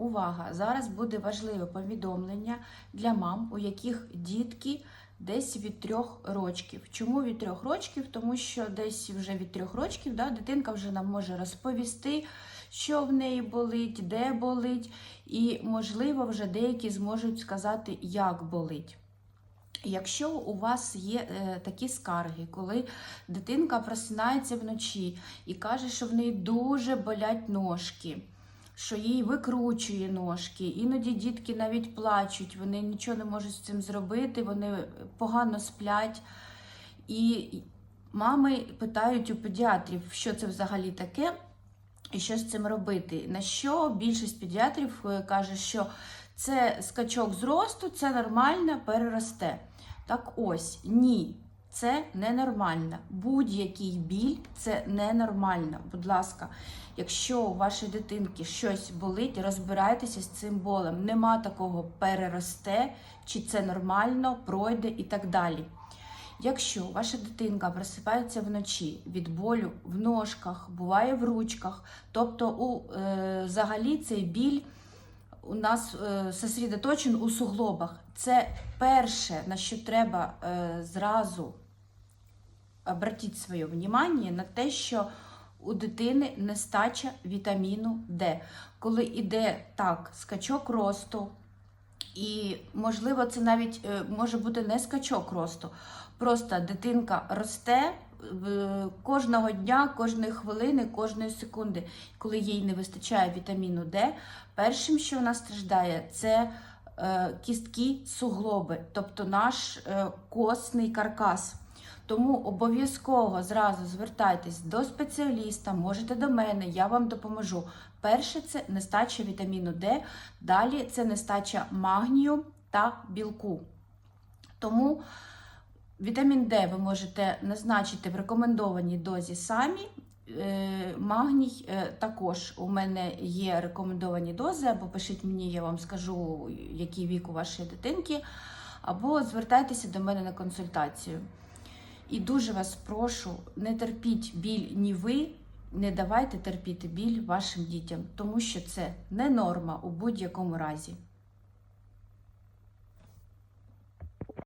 увага! Зараз буде важливе повідомлення для мам, у яких дітки десь від трьох рочків. Чому від трьох рочків? Тому що десь вже від трьох рочків да, дитинка вже нам може розповісти, що в неї болить, де болить, і, можливо, вже деякі зможуть сказати, як болить. Якщо у вас є е, такі скарги, коли дитинка просинається вночі і каже, що в неї дуже болять ножки, що їй викручує ножки, іноді дітки навіть плачуть, вони нічого не можуть з цим зробити, вони погано сплять. І мами питають у педіатрів, що це взагалі таке. І що з цим робити? На що більшість педіатрів е, каже, що це скачок зросту, це нормально, переросте. Так ось, ні, це ненормально. Будь-який біль це ненормально. Будь ласка, якщо у вашої дитинки щось болить, розбирайтеся з цим болем. Нема такого переросте, чи це нормально, пройде і так далі. Якщо ваша дитинка просипається вночі від болю в ножках, буває в ручках, тобто у, е, взагалі цей біль у нас е, сосредоточен у суглобах, це перше, на що треба е, зразу обратити своє внимание на те, що у дитини нестача вітаміну Д. Коли йде так скачок росту, і, можливо, це навіть е, може бути не скачок росту. Просто дитинка росте кожного дня, кожної хвилини, кожної секунди. Коли їй не вистачає вітаміну Д, першим, що вона страждає, це е, кістки суглоби, тобто наш е, костний каркас. Тому обов'язково зразу звертайтесь до спеціаліста, можете до мене, я вам допоможу. Перше це нестача вітаміну Д, далі це нестача магнію та білку. Тому вітамін Д ви можете назначити в рекомендованій дозі самі. Е, Магній е, також у мене є рекомендовані дози, або пишіть мені, я вам скажу, який вік у вашої дитинки, або звертайтеся до мене на консультацію. І дуже вас прошу, не терпіть біль ні ви, не давайте терпіти біль вашим дітям, тому що це не норма у будь-якому разі.